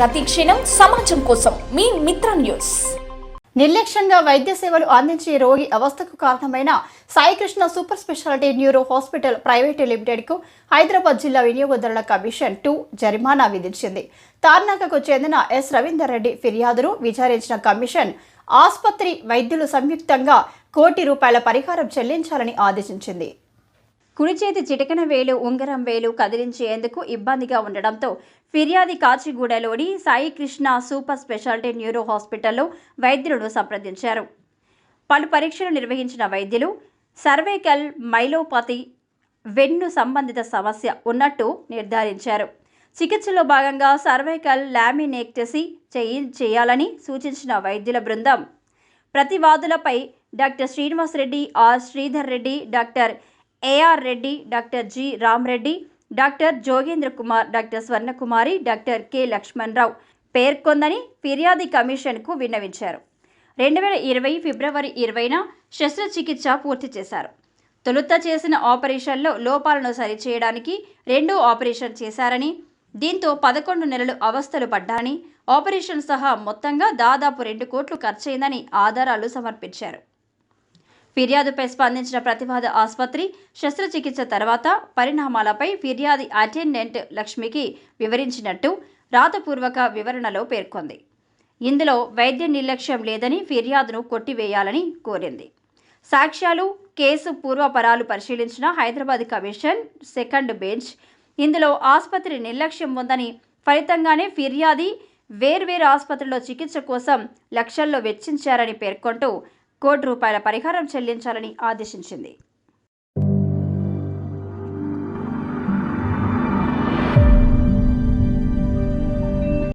ప్రతి క్షణం సమాజం కోసం మీ మిత్ర న్యూస్. నిర్లక్ష్యంగా వైద్య సేవలు అందించే రోగి అవస్థకు కారణమైన Saikrishna super speciality neuro hospital private లిమిటెడ్కు హైదరాబాద్ జిల్లా వినియోగదారుల కమిషన్ టూ జరిమానా విధించింది. తార్నాకకు చెందిన ఎస్. రవీందర్ రెడ్డి ఫిర్యాదును విచారించిన కమిషన్ ఆసుపత్రి వైద్యులు సంయుక్తంగా కోటి రూపాయల పరిహారం చెల్లించాలని ఆదేశించింది. కుడి చేతి చిటికన వేలు ఉంగరం వేలు కదిలించేందుకు ఇబ్బందిగా ఉండడంతో ఫిర్యాది కాచిగూడలోని Sai Krishna super speciality neuro హాస్పిటల్లో వైద్యులను సంప్రదించారు. పలు పరీక్షలు నిర్వహించిన వైద్యులు సర్వైకల్ మైలోపతి వెన్ను సంబంధిత సమస్య ఉన్నట్టు నిర్ధారించారు. చికిత్సలో భాగంగా సర్వైకల్ లామినేక్టసీ చేయి చేయాలని సూచించిన వైద్యుల బృందం ప్రతివాదులపై doctor Srinivas Reddy R Sridhar Reddy doctor AR Reddy doctor G Ramreddy doctor Jogendra Kumar doctor Swarnakumari doctor K Lakshmanarao పేర్కొందని ఫిర్యాదు కమిషన్కు విన్నవించారు. రెండు వేల ఇరవై ఫిబ్రవరి ఇరవైన శస్త్రచికిత్స పూర్తి చేశారు. తొలుత చేసిన ఆపరేషన్లో లోపాలను సరిచేయడానికి రెండో ఆపరేషన్ చేశారని దీంతో పదకొండు నెలలు అవస్థలు పడ్డాని ఆపరేషన్ సహా మొత్తంగా దాదాపు రెండు కోట్లు ఖర్చయిందని ఆధారాలు సమర్పించారు. ఫిర్యాదుపై స్పందించిన ప్రతివాద ఆసుపత్రి శస్త్రచికిత్స తర్వాత పరిణామాలపై ఫిర్యాది అటెండెంట్ లక్ష్మికి వివరించినట్టు రాతపూర్వక వివరణలో పేర్కొంది. ఇందులో వైద్య నిర్లక్ష్యం లేదని ఫిర్యాదును కొట్టివేయాలని కోరింది. సాక్ష్యాలు కేసు పూర్వపరాలు పరిశీలించిన హైదరాబాద్ కమిషన్ సెకండ్ బెంచ్ ఇందులో ఆసుపత్రి నిర్లక్ష్యం ఉందని ఫలితంగానే ఫిర్యాది వేర్వేరు ఆసుపత్రిలో చికిత్స కోసం లక్షల్లో వెచ్చించారని పేర్కొంటూ కోటి రూపాయల పరిహారం చెల్లించాలని ఆదేశించింది.